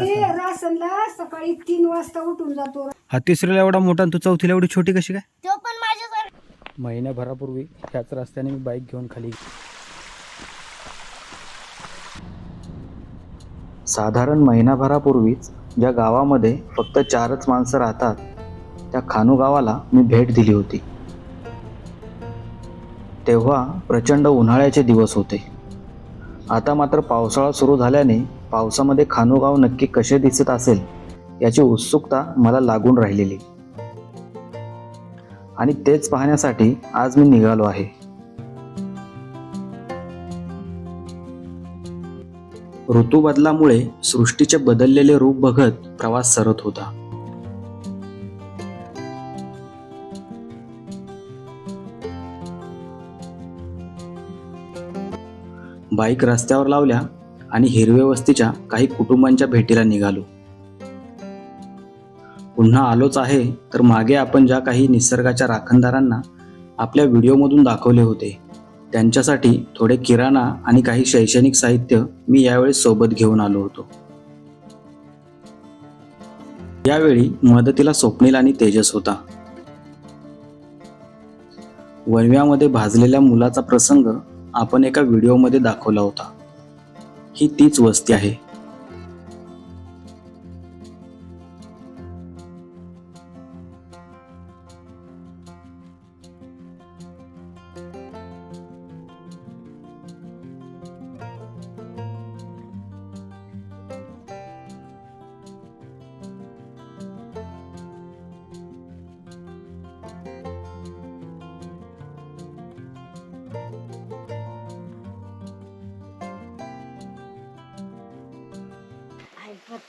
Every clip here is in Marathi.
आम्ही रासनला सकाळी तीन वाजता उठून जातो. हा तिसरीला एवढा मोठा आणि तू चौथीला एवढी छोटी कशी काय? तो पण माझ्या महिन्याभरापूर्वी ह्याच रस्त्याने मी बाईक घेऊन खाली साधारण महिनाभरापूर्वीच ज्या गावामध्ये फक्त चारच माणसं राहतात. त्या खानू गावाला मी भेट दिली होती. तेव्हा प्रचंड उन्हाळ्याचे दिवस होते. आता मात्र पावसाळा सुरू झाल्याने पावसामध्ये खानोगाव नक्की कसे दिसत असेल याची उत्सुकता मला लागून राहिलेली. आणि तेच पाहण्यासाठी आज मी निघालो आहे. ऋतू बदलामुळे सृष्टीचे बदललेले रूप बघत प्रवास सरत होता. बाईक रस्त्यावर लावल्या आणि हिरव्या वस्तीच्या काही कुटुंबांच्या भेटीला निघालो. पुन्हा आलोच आहे तर मागे आपण ज्या काही निसर्गाच्या राखणदारांना आपल्या व्हिडिओमधून दाखवले होते त्यांच्यासाठी थोडे किराणा आणि काही शैक्षणिक साहित्य मी यावेळी सोबत घेऊन आलो होतो. यावेळी मदतीला स्वप्नील आणि तेजस होता. वणव्यामध्ये भाजलेल्या मुलाचा प्रसंग आपण एका व्हिडिओमध्ये दाखवला होता. ही तीच वस्ती आहे.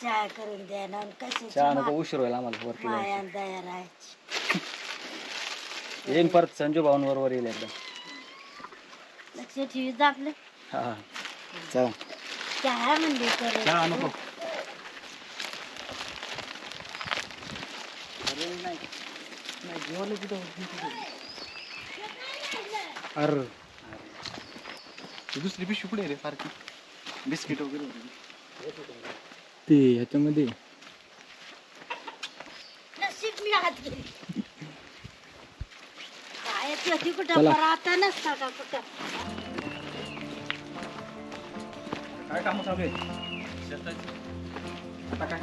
चहा करून द्या ना कशाची चहा नको उशीर होईल आम्हाला वरती माया दया राहायची. येईन परत संजू भाऊंबरोबर येईल एकदा. लक्ष ठेवी आपलं. हा चला. चहा म्हणले तर चहा नको. अरे. दुसरी पिशवी कुठे रे सारखी बिस्किट वगैरे. होते ते ह्याच्यामध्ये. नशीब मी हात गेली काय कधी कुठं चला. बरं आता नसता का कुठं? काय काम चालू आहे आता काय?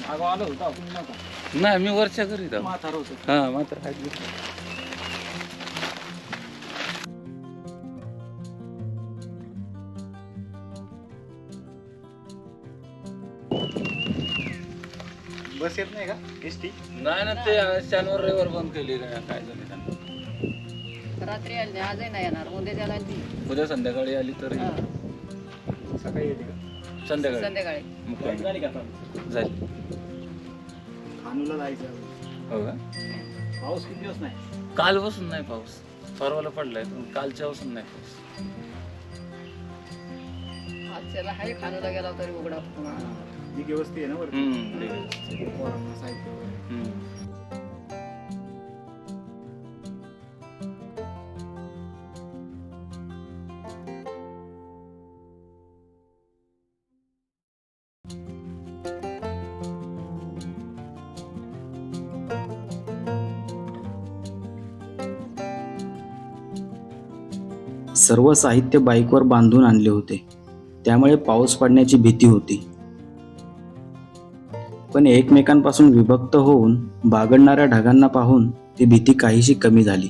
मागं आलो होतो आपण नाही मी वरच्या घरी जाऊ. म्हातार होतो. हा मात्र बस येत नाही का? S T? नाही ना ते शनिवार रविवार बंद केली काय काय झालं त्यांना. रात्री आली नाही आजही नाही येणार उद्या त्याला ती उद्या संध्याकाळी आली तर हा, सकाळी येते का? संध्याकाळी. संध्याकाळी. झाली का? जाईल खानूला जायचं हो का? पाऊस किती दिवस नाही? काल बसून नाही पाऊस. परवाला पडलाय पण कालच्या पासून नाही पाऊस. आज त्याला हाय खानूला गेला तरी उघडा. पुन्हा व्यवस्थित आहे ना वरती हम्म, ठीक. पोरांना साहित्य वगैरे. हम्म. सर्व साहित्य बाईकवर बांधून आणले होते त्यामुळे पाऊस पडण्याची भीती होती पण एकमेकांपासून विभक्त होऊन बागडणाऱ्या ढगांना पाहून ती भीती काहीशी कमी झाली.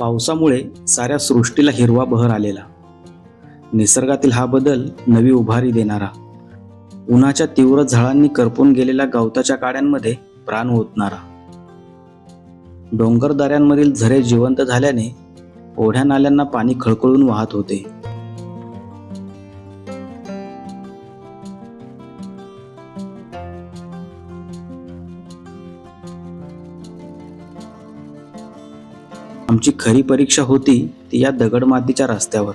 पावसामुळे साऱ्या सृष्टीला हिरवा बहर आलेला. निसर्गातील हा बदल नवी उभारी देणारा. उन्हाच्या तीव्र झळांनी करपून गेलेल्या गवताच्या काड्यांमध्ये प्राण ओतणारा. डोंगरदऱ्यांमधील झरे जिवंत झाल्याने ओढ्या नाल्यांना पाणी खळखळून वाहत होते. आमची खरी परीक्षा होती ती या दगडमातीच्या रस्त्यावर.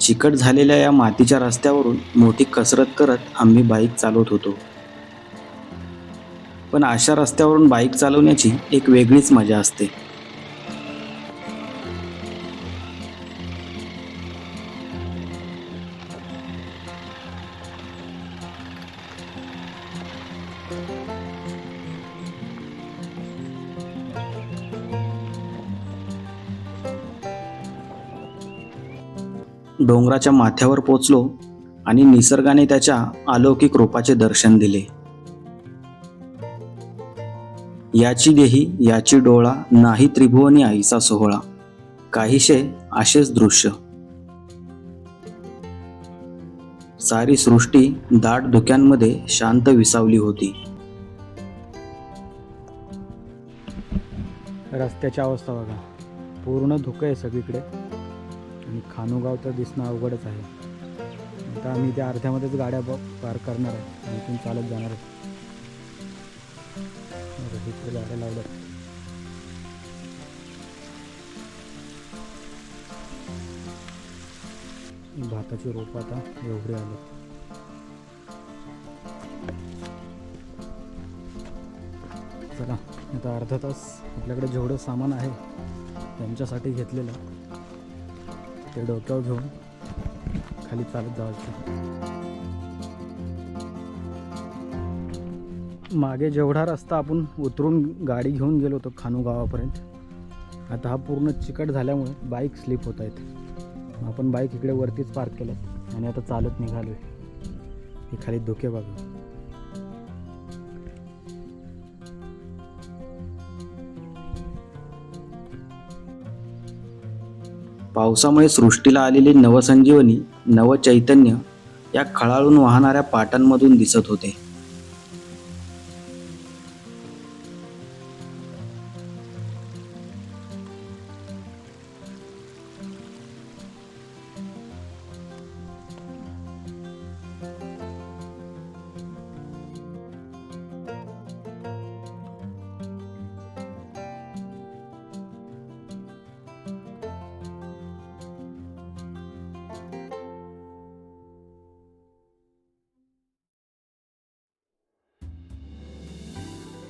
चिकट झालेल्या या मातीच्या रस्त्यावरून मोठी कसरत करत आम्ही बाईक चालवत होतो. पण अशा रस्त्यावरून बाईक चालवण्याची एक वेगळीच मजा असते. डोंगराच्या माथ्यावर पोचलो आणि निसर्गाने त्याच्या अलौकिक रूपाचे दर्शन दिले. याची देही याची डोळा नाही त्रिभुवनी आईचा सोहळा काहीशे असेच दृश्य. सारी सृष्टी दाट धुक्यांमध्ये शांत विसावली होती. रस्त्याची अवस्था बघा. पूर्ण धुकं आहे सगळीकडे. आणि खानुगाव तर दिसणं अवघडच आहे. आता आम्ही त्या अर्ध्यामध्येच गाड्या पार पार्क करणार आहे. आणि इथून चालत जाणार आहे. बघा, गाड्या लावल्यात. भाताची रोप आता एवढे आले चला आता अर्धा तास आपल्याकडे जेवढं सामान आहे त्यांच्यासाठी घेतलेलं. ते डोक्यावर घेऊन खाली चालत जायचं. मागे जेवढा रस्ता आपण उतरून गाडी घेऊन गेलो होतो खानू गावापर्यंत आता हा पूर्ण चिकट झाल्यामुळे बाईक स्लिप होत आहेत. आपण बाईक इकडे वरतीच पार्क केलं आणि आता चालत निघालो आहे हे खाली धोके बघा पावसामुळे सृष्टीला आलेली नवसंजीवनी नवचैतन्य या खळाळून वाहणाऱ्या पाटांमधून दिसत होते.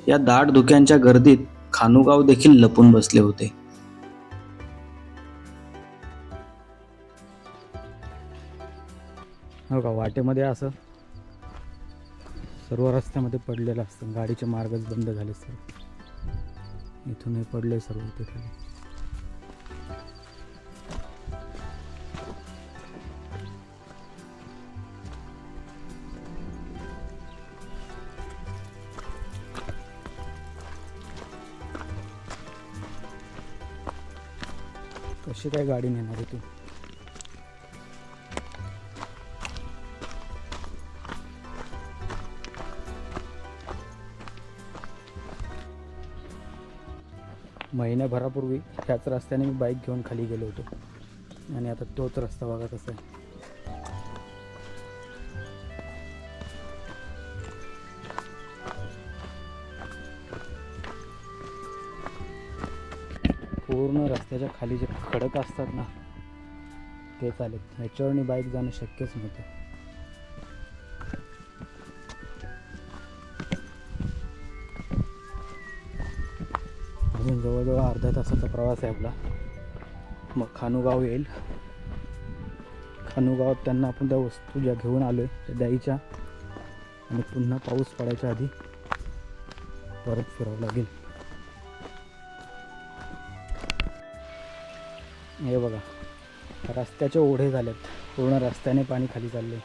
या दाट धुक्यांच्या गर्दीत खानुगाव देखील लपून बसले होते. हो का वाटेमध्ये असं सर्व रस्त्यामध्ये पडलेलं असतं. गाडीचे मार्गच बंद झाले सर. इथून हे पडले सर्व ते खाली कशी काय गाडी नेणार आहे तू? महिन्याभरापूर्वी ह्याच रस्त्याने मी बाईक घेऊन खाली गेलो होतो. आणि आता तोच रस्ता बघा कसा आहे. त्याच्याखाली जे खडक असतात ना ते चालेल. ह्याच्यावरनी बाईक जाणं शक्यच नव्हतं. अजून जवळजवळ अर्ध्या तासाचा प्रवास आहे आपला. मग खानुगाव येईल. खानुगावात त्यांना आपण त्या वस्तू ज्या घेऊन आलो आहे त्या द्यायच्या. आणि पुन्हा पाऊस पडायच्या आधी परत फिरावं लागेल. हे बघा रस्त्याचे ओढे झालेत. पूर्ण रस्त्याने पाणी खाली चालले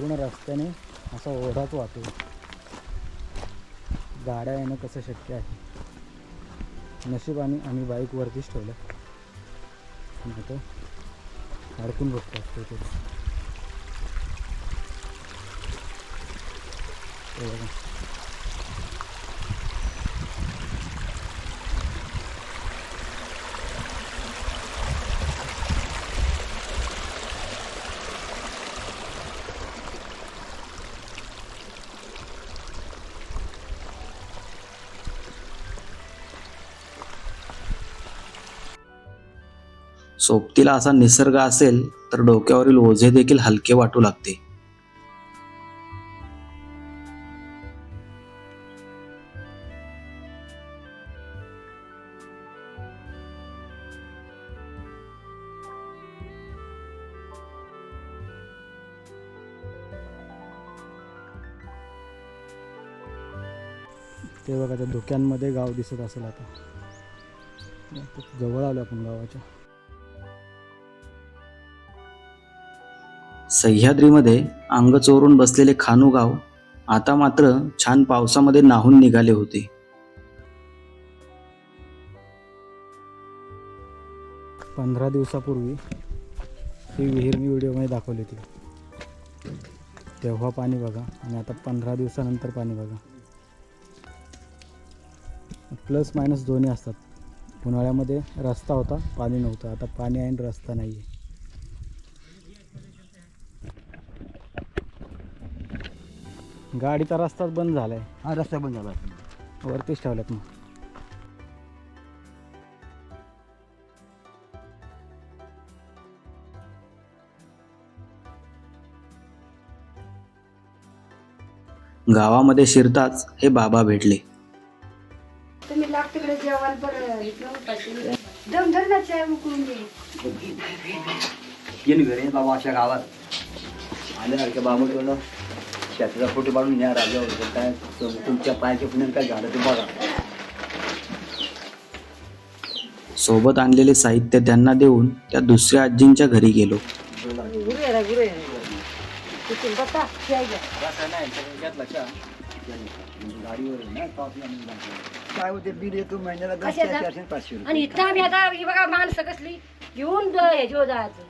पूर्ण रस्त्याने असा ओढाच वाहतो गाड्या येणं कसं शक्य आहे? नशीब आम्ही आम्ही बाईकवरतीच ठेवलं. नाही तर अडकून बघतो काहीतरी सोबतीला असा निसर्ग असेल तर डोक्यावरील ओझे देखील हलके वाटू लागते. ते बघा त्या धुक्यांमध्ये गाव दिसत असेल आता. जवळ आलो आपण गावाच्या. सह्याद्रीमध्ये अंग चोरून बसलेले खानू गाव आता मात्र छान पावसामध्ये नाहून निघाले होते. पंधरा दिवसापूर्वी ही विहीर मी व्हिडिओमध्ये दाखवली होती. तेव्हा पाणी बघा आणि आता पंधरा दिवसानंतर पाणी बघा. प्लस मायनस दोन्ही असतात. उन्हाळ्यामध्ये रस्ता होता पाणी नव्हतं. आता पाणी आहे आणि रस्ता नाही आहे गाडीचा रस्ताच बंद झाला आहे हा रस्ता बंद झाला. वरतीच ठेवल्यात मग. गावामध्ये शिरताच हे बाबा भेटले. तुम्ही लाग तिकडे जेवण बरं इथलं उपाशी. दम धर ना चाय उकळून दे येईन घरी बाबा अशा गावात. आल्यासारख्या बाबा शेताचा फोटो काढून न्या राजावर. काय तुम- तुमच्या पायाच्या पुण्यात काय झालं ते बघा. सोबत आणलेले साहित्य त्यांना देऊन त्या दुसऱ्या आजींच्या घरी गेलो. काय होते बिल येतो महिन्याला दोनशे कशाचं? चारशे पाचशे रुपये. आणि इथं आम्ही आता ही बघा माणसं कसली घेऊन द ह्याच्यावर जायचं.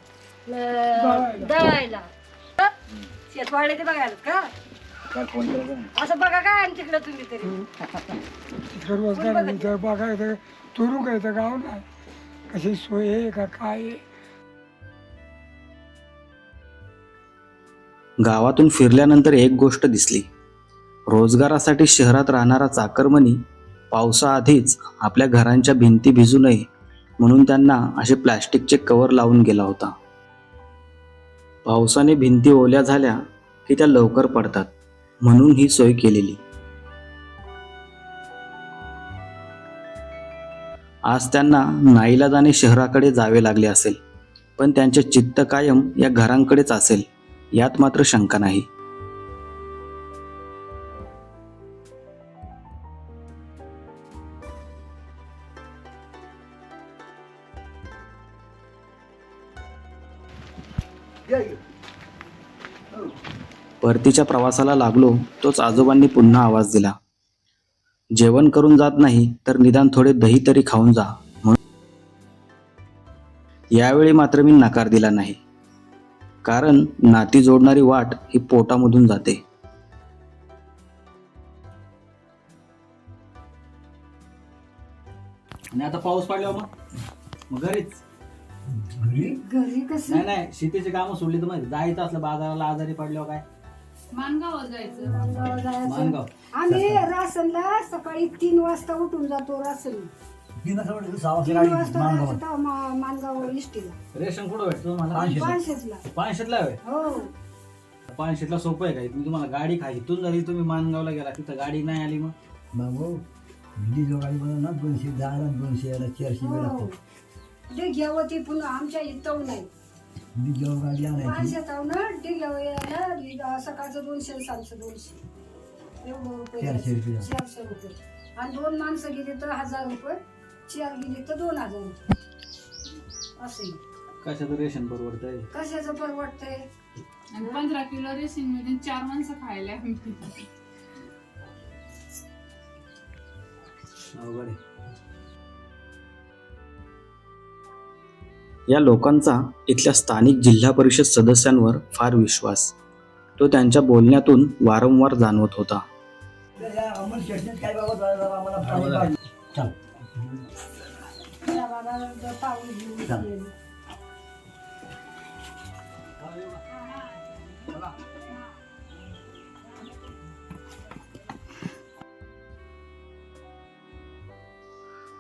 दळायला. शेतवाडे ते बघायला का? काय फोन करायचा नाही. असं बघा काय आणि तिकडं तुम्ही तरी. बघायचं तुरू गाव नाही. कशी सोय आहे का काय आहे? गावातून फिरल्यानंतर एक गोष्ट दिसली. रोजगारासाठी शहरात राहणारा चाकरमनी पावसाआधीच आपल्या घरांच्या भिंती भिजू नये म्हणून त्यांना असे प्लॅस्टिकचे कवर लावून गेला होता. पावसाने भिंती ओल्या झाल्या की त्या लवकर पडतात म्हणून ही सोय केलेली. आज त्यांना नाईलाजाने शहराकडे जावे लागले असेल पण त्यांचे चित्त कायम या घरांकडेच असेल यात मात्र शंका नाही. परतीच्या प्रवासाला लागलो तोच आजोबांनी पुन्हा आवाज दिला. जेवण करून जात नाही तर निदान थोडे दही तरी खाऊन जा म्हणून यावेळी मात्र मी नकार दिला नाही. कारण नाती जोडणारी वाट ही पोटामधून जाते. आणि आता पाऊस पडल्यावर मग? मग घरीच? घरी? कसं? नाही नाही शेतीची कामं सोडली तर मग जायचं असलं बाजाराला आजारी पडल्यावर काय? जायचं. मानगाव जायचं. मानगाव. आम्ही रासनला सकाळी तीन वाजता उठून जातो रासन तीन वाजता मा- मानगाव इष्टीला रेशन कुठं भेटतो. पाचशेचला पानशेतला. आहे हो. पानशेतला सोपं आहे का? मी तुम्हाला गाडी खाय इथून जरी तुम्ही मानगावला गेला तिथं गाडी नाही आली मग? डिझेल गाडी बनवून ना दोनशे दहाला दोनशे याला चारशे वेळ हो. लागतो. डेग्यावती पुन्हा आमच्या इथं नाही. डिझेल गाडी आणायची. पाचशे ना डेग्यावर यायला सकाळचं दोनशे आणि सांजचं दोनशे. एवढं रुपये. चारशे रुपये. द्यायचे. चारशे रुपये. आणि दोन माणसं गेली तर हजार रुपये. चार गेली तर दोन हजार रुपये. असं कशाचं रेशन परवडत आहे कशाचं परवडतंय? आणि पंधरा किलो रेसिंगमध्ये चार माणसं खायला अवघड आहे. या लोकांचा इथल्या स्थानिक जिल्हा परिषद सदस्यांवर फार विश्वास. तो त्यांच्या बोलण्यातून वारंवार जाणवत होता.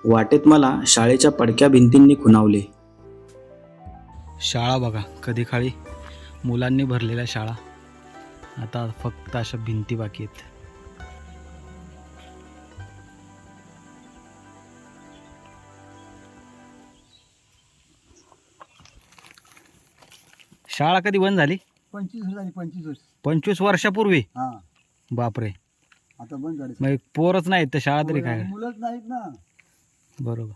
वाटेत मला शाळेच्या पडक्या भिंतींनी खुणावले. शाळा बघा कधी काळी मुलांनी भरलेल्या शाळा. आता फक्त अशा भिंती बाकी आहेत. शाळा कधी बंद झाली? पंचवीस वर्ष झाली पंचवीस वर्ष. पंचवीस वर्षापूर्वी? हा. बापरे. आता बंद झाली. मग पोरच नाहीत तर शाळा तरी काय? मुलंच नाहीत ना. बरोबर.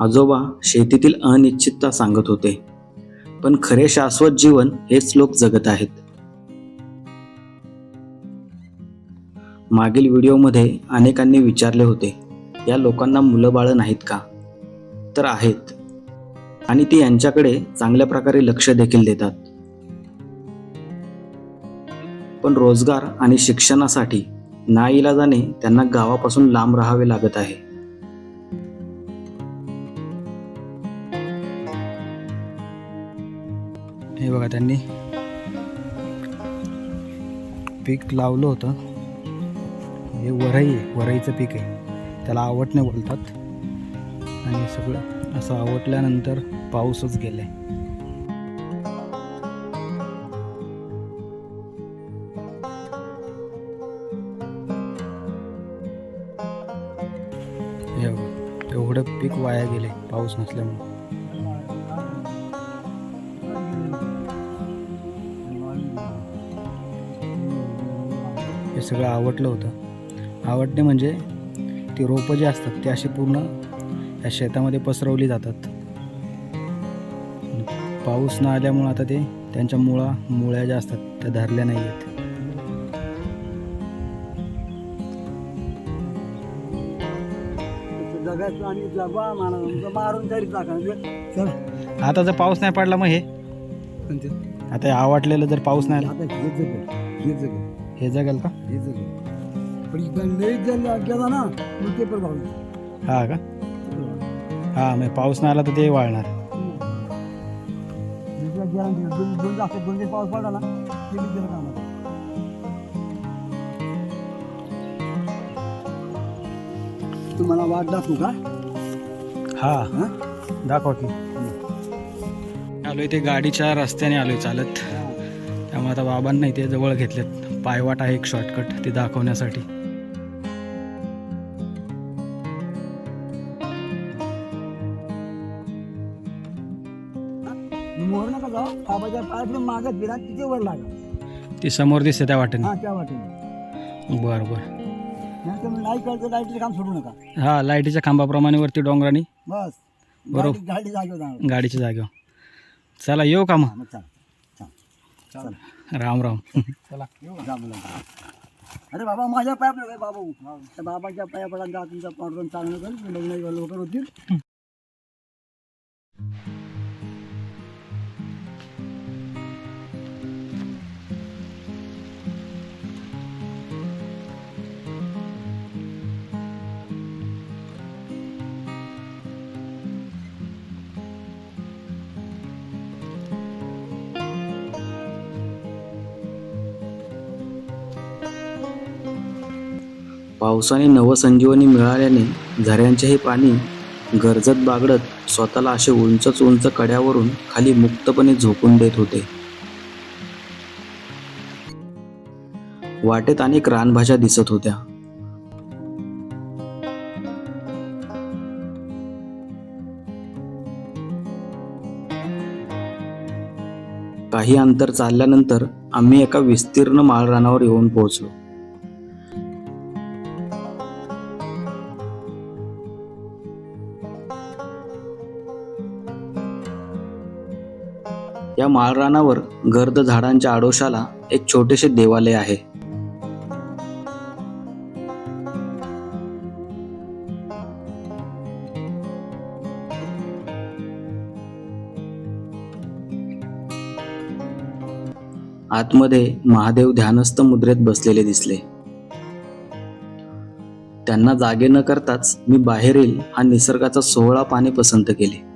आजोबा शेतीतील अनिश्चितता सांगत होते. पण खरे शाश्वत जीवन हेच लोक जगत आहेत. मागील व्हिडिओमध्ये अनेकांनी विचारले होते या लोकांना मुलं बाळं नाहीत का? तर आहेत. आणि ती यांच्याकडे चांगल्या प्रकारे लक्ष देखील देतात. पण रोजगार आणि शिक्षणासाठी नाईलाजाने त्यांना गावापासून लांब राहावे लागत आहे. हे बघा त्यांनी पीक लावलं होतं. हे वरई आहे वरईचं पीक आहे. त्याला आवटणे बोलतात. आणि सगळं असं आवटल्यानंतर पाऊसच गेलाय. हे एवढं पीक वाया गेले पाऊस नसल्यामुळे. सगळं आवडलं होतं. आवडणे म्हणजे ती रोपं जी असतात ती अशी पूर्ण या शेतामध्ये पसरवली जातात. पाऊस न आल्यामुळं आता ते त्यांच्या मुळा मुळ्या ज्या असतात त्या धरल्या नाही आहेत. आता जर पाऊस नाही पडला मग हे? आता आवडलेलं जर पाऊस नाही आला? हे जगेल का? हे जगेल. पण लई जर गेला ना मग ते पण हा का? हा मग पाऊस नाही आला तर ते वाळणार. दोन दोन जास्त दोन दिवस पाऊस पडला ना ते बी गेलं कामात तुम्हाला वाट दाखवू का? हा हा? दाखवा की. आलोय ते गाडीच्या रस्त्याने आलोय चालत. त्यामुळे आता बाबांना इथे जवळ घेतलेत. पायवाट आहे एक शॉर्टकट ते दाखवण्यासाठी. ती समोर दिसते त्या वाटेने. हा त्या वाटेने. बरं बरं. नाही तर मग नाही कळतं लाईटचं काम सोडू नका. हा लाईटीच्या खांबाप्रमाणे वरती डोंगराने. बस. बरोबर. गाडी- गाडी जागेवर जाणार. गाडीच्या जागेवर. चला येऊ का मग? मग चला. चला. चला राम राम. चला अरे बाबा माझ्या पाया पडा बाबा. त्या बाबाच्या पाया पडा जा तुमचा पाठवून चांगलं कर लग्न लवकर होतील पावसाने नवसंजीवनी मिळाल्याने झऱ्यांचे हे पाणी गरजत बागडत स्वतःला असे उंचच उंच कड्यावरून खाली मुक्तपणे झोकून देत होते. वाटेत अनेक रानभाज्या दिसत होत्या. काही अंतर चालल्यानंतर आम्ही एका विस्तीर्ण माळरानावर येऊन पोहोचलो. माळरानावर गर्द झाडांच्या आडोशाला एक छोटेसे देवालय आहे. आतमध्ये महादेव ध्यानस्थ मुद्रेत बसलेले दिसले. त्यांना जागे न करताच मी बाहेरील हा निसर्गाचा सोहळा पाने पसंत केले.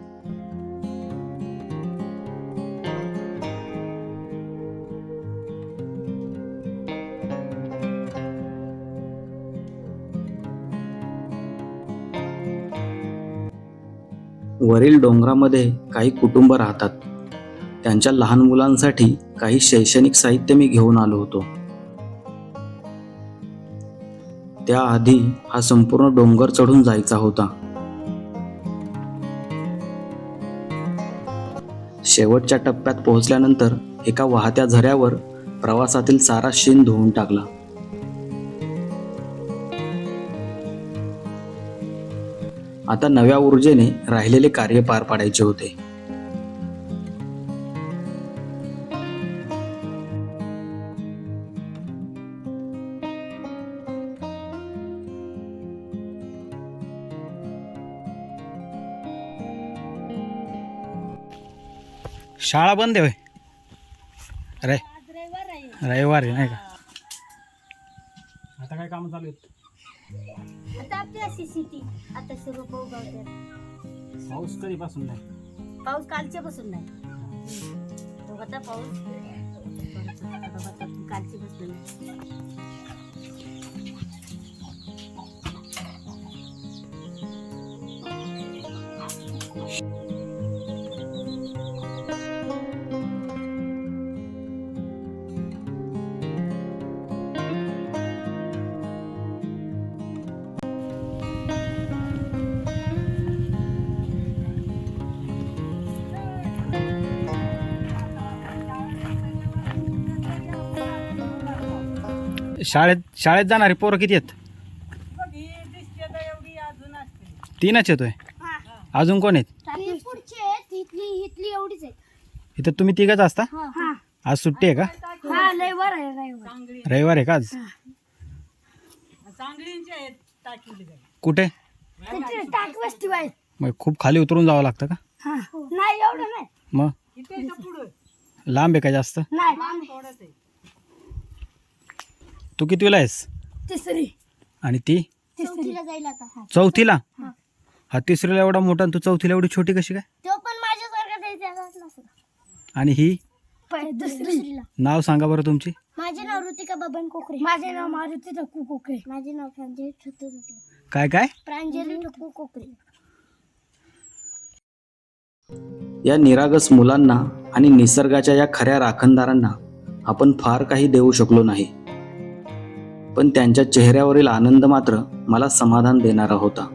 वरील डोंगरामध्ये काही कुटुंब राहतात. त्यांच्या लहान मुलांसाठी काही शैक्षणिक साहित्य मी घेऊन आलो होतो. त्याआधी हा संपूर्ण डोंगर चढून जायचा होता. शेवटच्या टप्प्यात पोहोचल्यानंतर एका वाहत्या झऱ्यावर प्रवासातील सारा शीन धुवून टाकला. आता नव्या ऊर्जेने राहिलेले कार्य पार पाडायचे होते. शाळा बंद आहे होय? अरे रविवार आहे नाही का? पाऊस कधीपासून नाही पाऊस कालच्या पासून नाही तो पाऊस कालची पासून शाळेत शाळेत जाणारे पोरं किती आहेत? तीनच येतोय. अजून कोण आहेत? पुढचे आहेत इथली इथली एवढीच आहे इथं तुम्ही तिघच असता? हा. आज सुट्टी आहे का? हा लय वर आहे रविवार रविवार आहे का आज? कुठे? तिथे टाक वस्ती आहे मग खूप खाली उतरून जावं लागतं का? हा. नाही एवढं नाही. मग? लांब आहे का जास्त? नाही. तू कितवीला आहेस? तिसरी. आणि ती? चौथीला जाईल आता चौथीला? हा. तिसरीला एवढा मोठा आणि तू चौथीला एवढी छोटी कशी काय? तो पण माझ्यासारखा द्यायचा आणि ही? दुसरीला. नाव सांगा बरं तुमची. माझे नाव ऋतिका बबन कोकरे. माझे नाव मारुती ठकू कोकरे. माझे नाव प्रांजली ठकू कोकरे. काय काय? प्रांजली ठकू कोकरे. या निरागस मुलांना आणि निसर्गाच्या या खऱ्या राखणदारांना आपण फार काही देऊ शकलो नाही. पण त्यांच्या चेहऱ्यावरील आनंद मात्र मला समाधान देणारा होता.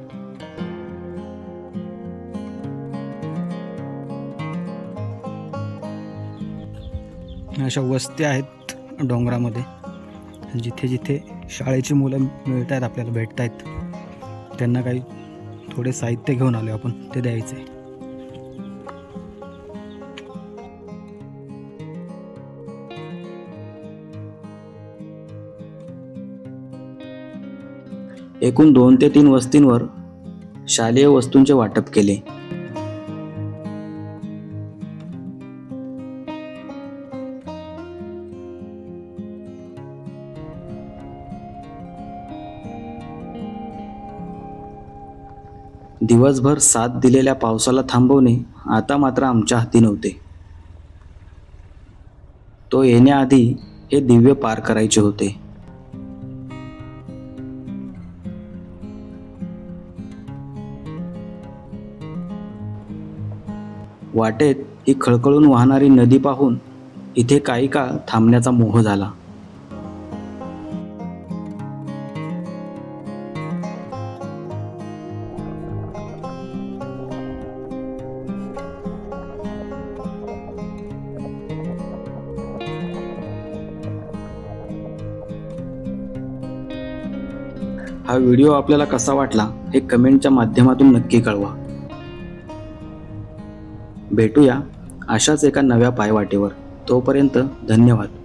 अशा वस्त्या आहेत डोंगरामध्ये. जिथे जिथे शाळेची मुलं मिळत आहेत आपल्याला भेटत आहेत त्यांना काही थोडे साहित्य घेऊन आलो आपण ते द्यायचं एकूण दोन ते तीन वस्तींवर शालेय वस्तूंचे वाटप केले. दिवसभर साथ दिलेल्या पावसाला थांबवणे आता मात्र आमच्या हाती नव्हते. तो येण्याआधी हे दिव्य पार करायचे होते. वाटेत ही खळखळून वाहणारी नदी पाहून इथे काही काळ थांबण्याचा मोह झाला. हा व्हिडिओ आपल्याला कसा वाटला हे कमेंटच्या माध्यमातून नक्की कळवा. भेटूया अशाच एका नव्या पायवाटेवर. तोपर्यंत धन्यवाद.